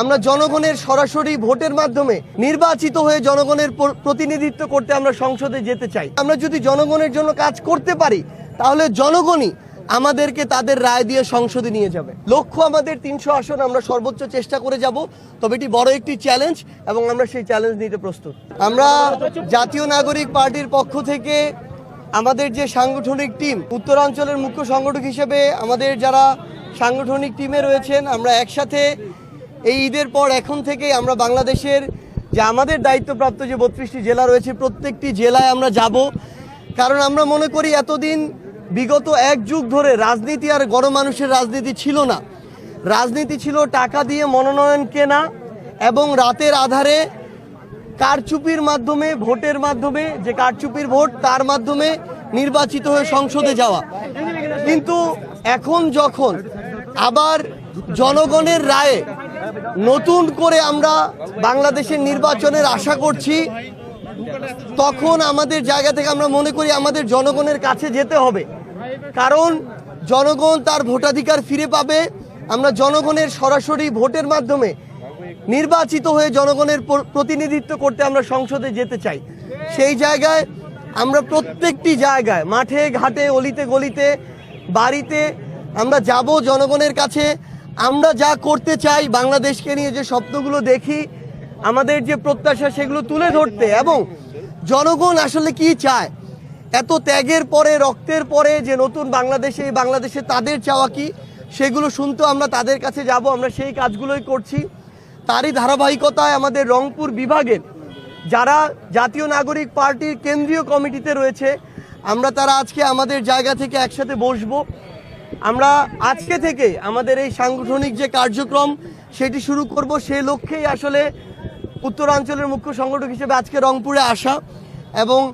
আমরা জনগণের সরাসরি ভোটের মাধ্যমে নির্বাচিত হয়ে জনগণের প্রতিনিধিত্ব করতে আমরা সংসদে যেতে চাই। আমরা যদি জনগণের জন্য কাজ করতে পারি, তাহলে জনগণই আমাদেরকে তাদের রায় দিয়ে সংসদে নিয়ে যাবে। লক্ষ্য আমাদের তিনশো আসন, আমরা সর্বোচ্চ চেষ্টা করে যাব, তবে এটি বড় একটি চ্যালেঞ্জ এবং আমরা সেই চ্যালেঞ্জ নিতে প্রস্তুত। আমরা জাতীয় নাগরিক পার্টির পক্ষ থেকে আমাদের যে সাংগঠনিক টিম, উত্তরাঞ্চলের মুখ্য সংগঠক হিসেবে আমাদের যারা সাংগঠনিক টিমে রয়েছেন, আমরা একসাথে এই ঈদের পর এখন থেকে আমরা বাংলাদেশের যে আমাদের দায়িত্বপ্রাপ্ত যে বত্রিশটি জেলা রয়েছে, প্রত্যেকটি জেলায় আমরা যাব। কারণ আমরা মনে করি এতদিন বিগত এক যুগ ধরে রাজনীতি আর গণমানুষের রাজনীতি ছিল না। রাজনীতি ছিল টাকা দিয়ে মনোনয়ন কেনা এবং রাতের আধারে কারচুপির মাধ্যমে, ভোটের মাধ্যমে, যে কারচুপির ভোট, তার মাধ্যমে নির্বাচিত হয়ে সংসদে যাওয়া। কিন্তু এখন যখন আবার জনগণের রায়ে নতুন করে আমরা বাংলাদেশের নির্বাচনের আশা করছি, তখন আমাদের জায়গা থেকে আমরা মনে করি আমাদের জনগণের কাছে যেতে হবে। কারণ জনগণ তার ভোটাধিকার ফিরে পাবে, আমরা জনগণের সরাসরি ভোটের মাধ্যমে নির্বাচিত হয়ে জনগণের প্রতিনিধিত্ব করতে আমরা সংসদে যেতে চাই। সেই জায়গায় আমরা প্রত্যেকটি জায়গায়, মাঠে, ঘাটে, অলিতে, গলিতে, বাড়িতে আমরা যাব জনগণের কাছে। আমরা যা করতে চাই, বাংলাদেশকে নিয়ে যে স্বপ্নগুলো দেখি, আমাদের যে প্রত্যাশা সেগুলো তুলে ধরতে এবং জনগণ আসলে কি চায়? এত ত্যাগের পরে, রক্তের পরে যে নতুন বাংলাদেশে, এই বাংলাদেশে তাদের চাওয়া কি? সেগুলো শুনতে আমরা তাদের কাছে যাব, আমরা সেই কাজগুলোই করছি। তারই ধারাবাহিকতায় আমাদের রংপুর বিভাগের যারা জাতীয় নাগরিক পার্টির কেন্দ্রীয় কমিটিতে রয়েছে, আমরা তারা আজকে আমাদের জায়গা থেকে একসাথে বসবো। আমরা আজকে থেকে আমাদের এই সাংগঠনিক যে কার্যক্রম, সেটি শুরু করব সে লক্ষ্যেই আসলে উত্তরাঞ্চলের মুখ্য সংগঠক হিসেবে আজকে রংপুরে আসা এবং